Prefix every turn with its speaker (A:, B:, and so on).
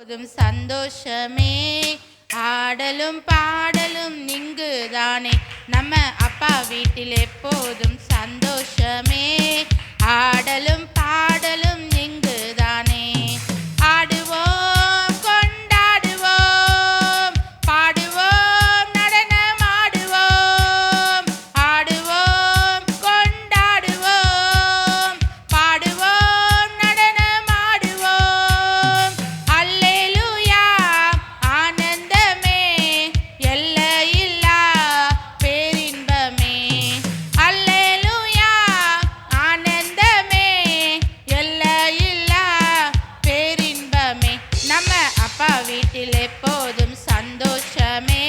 A: போதும் சந்தோஷமே. ஆடலும் பாடலும் இங்கு தானே நம்ம அப்பா வீட்டில் எப்போதும் சந்தோஷமே. வீட்டில் எப்போதும் சந்தோஷமே.